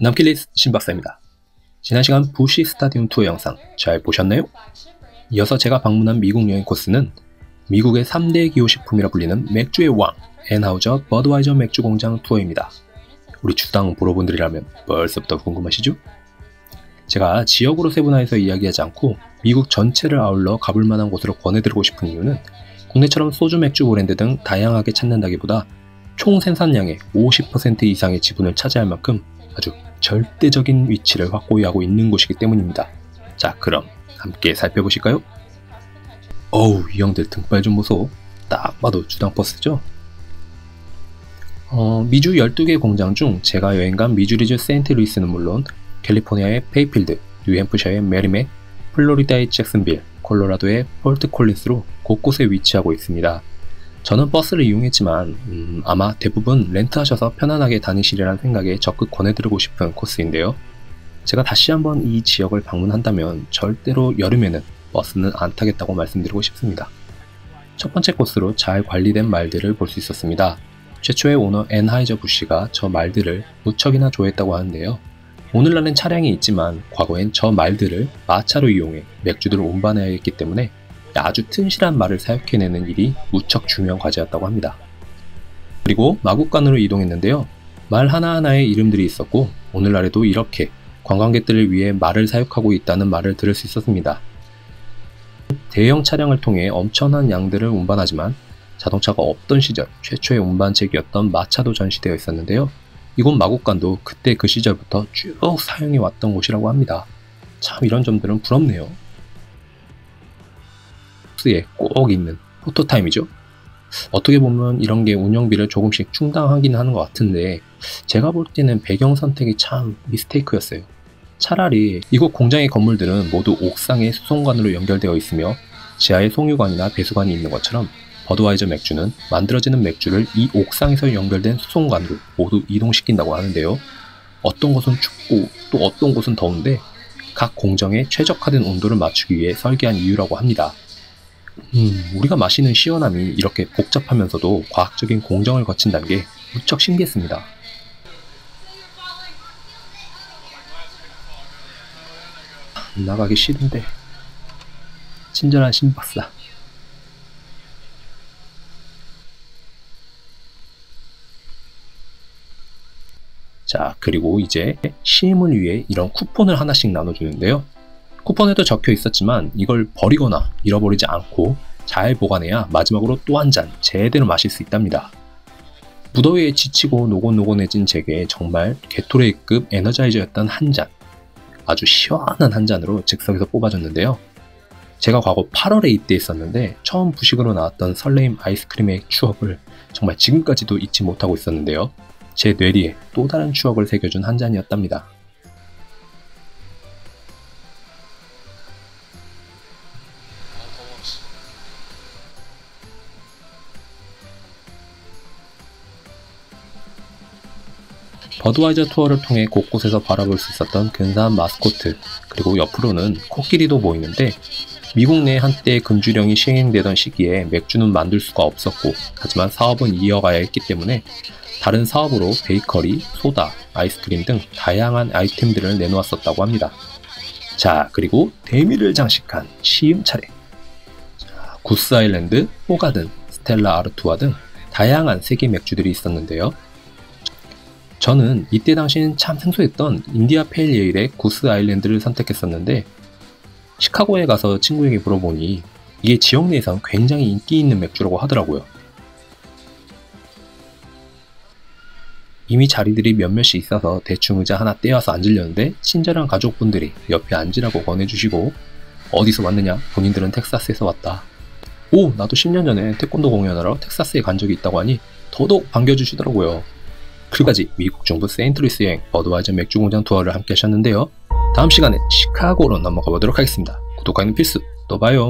남킬리스 신박사입니다. 지난 시간 부시 스타디움 투어 영상 잘 보셨나요? 이어서 제가 방문한 미국 여행 코스는 미국의 3대 기호식품이라 불리는 맥주의 왕, 앤하우저 버드와이저 맥주 공장 투어입니다. 우리 주당 보러분들이라면 벌써부터 궁금하시죠? 제가 지역으로 세분화해서 이야기하지 않고 미국 전체를 아울러 가볼 만한 곳으로 권해드리고 싶은 이유는 국내처럼 소주, 맥주, 브랜드 등 다양하게 찾는다기보다 총 생산량의 50% 이상의 지분을 차지할 만큼 아주 절대적인 위치를 확고히 하고 있는 곳이기 때문입니다. 자, 그럼 함께 살펴보실까요? 어우, 이 형들 등발 좀 보소. 딱 봐도 주당 버스죠? 어, 미주 12개 공장 중 제가 여행 간 미주리주 세인트루이스는 물론 캘리포니아의 페이필드, 뉴햄프셔의 메리맥, 플로리다의 잭슨빌, 콜로라도의 폴트 콜린스로 곳곳에 위치하고 있습니다. 저는 버스를 이용했지만 음, 아마 대부분 렌트하셔서 편안하게 다니시리란 생각에 적극 권해드리고 싶은 코스인데요. 제가 다시 한번 이 지역을 방문한다면 절대로 여름에는 버스는 안 타겠다고 말씀드리고 싶습니다. 첫 번째 코스로 잘 관리된 말들을 볼 수 있었습니다. 최초의 오너 앤하이저 부시가 저 말들을 무척이나 좋아했다고 하는데요. 오늘날엔 차량이 있지만 과거엔 저 말들을 마차로 이용해 맥주들을 운반해야 했기 때문에 아주 튼실한 말을 사육해내는 일이 무척 중요한 과제였다고 합니다. 그리고 마국간으로 이동했는데요. 말 하나하나에 이름들이 있었고 오늘날에도 이렇게 관광객들을 위해 말을 사육하고 있다는 말을 들을 수 있었습니다. 대형 차량을 통해 엄청난 양들을 운반하지만 자동차가 없던 시절 최초의 운반책이었던 마차도 전시되어 있었는데요. 이곳 마곡간도 그때 그 시절부터 쭉 사용해 왔던 곳이라고 합니다. 참 이런 점들은 부럽네요. 코스에 꼭 있는 포토타임이죠. 어떻게 보면 이런 게 운영비를 조금씩 충당하긴 하는 것 같은데 제가 볼 때는 배경 선택이 참 미스테이크였어요. 차라리 이곳 공장의 건물들은 모두 옥상의 수송관으로 연결되어 있으며 지하에 송유관이나 배수관이 있는 것처럼 버드와이저 맥주는 만들어지는 맥주를 이 옥상에서 연결된 수송관으로 모두 이동시킨다고 하는데요. 어떤 곳은 춥고 또 어떤 곳은 더운데 각 공정에 최적화된 온도를 맞추기 위해 설계한 이유라고 합니다. 음, 우리가 마시는 시원함이 이렇게 복잡하면서도 과학적인 공정을 거친다는 게 무척 신기했습니다. 나가기 싫은데. 친절한 신박사. 자 그리고 이제 시임을 위해 이런 쿠폰을 하나씩 나눠주는데요 쿠폰에도 적혀 있었지만 이걸 버리거나 잃어버리지 않고 잘 보관해야 마지막으로 또 한 잔 제대로 마실 수 있답니다. 무더위에 지치고 노곤노곤해진 제게 정말 게토레이급 에너자이저였던 한 잔. 아주 시원한 한 잔으로 즉석에서 뽑아줬는데요. 제가 과거 8월에 입대했었는데 처음 부식으로 나왔던 설레임 아이스크림의 추억을 정말 지금까지도 잊지 못하고 있었는데요. 제 뇌리에 또 다른 추억을 새겨준 한 잔이었답니다. 버드와이저 투어를 통해 곳곳에서 바라볼 수 있었던 근사한 마스코트, 그리고 옆으로는 코끼리도 보이는데 미국 내 한때 금주령이 시행되던 시기에 맥주는 만들 수가 없었고 하지만 사업은 이어가야 했기 때문에 다른 사업으로 베이커리, 소다, 아이스크림 등 다양한 아이템들을 내놓았었다고 합니다. 자, 그리고 대미를 장식한 시음 차례. 구스 아일랜드, 호가든, 스텔라 아르투아 등 다양한 세계 맥주들이 있었는데요. 저는 이때 당시엔 참 생소했던 인디아 페일예일의 구스 아일랜드를 선택했었는데 시카고에 가서 친구에게 물어보니 이게 지역 내에선 굉장히 인기 있는 맥주라고 하더라고요. 이미 자리들이 몇몇이 있어서 대충 의자 하나 떼어서 앉으려는데 친절한 가족분들이 옆에 앉으라고 권해주시고 어디서 왔느냐 본인들은 텍사스에서 왔다. 오 나도 10년 전에 태권도 공연하러 텍사스에 간 적이 있다고 하니 더더욱 반겨주시더라고요. 그리고까지 미국 정부 세인트루이스 여행 버드와이저 맥주 공장 투어를 함께 하셨는데요. 다음 시간에 시카고로 넘어가 보도록 하겠습니다. 구독하기는 필수. 또 봐요.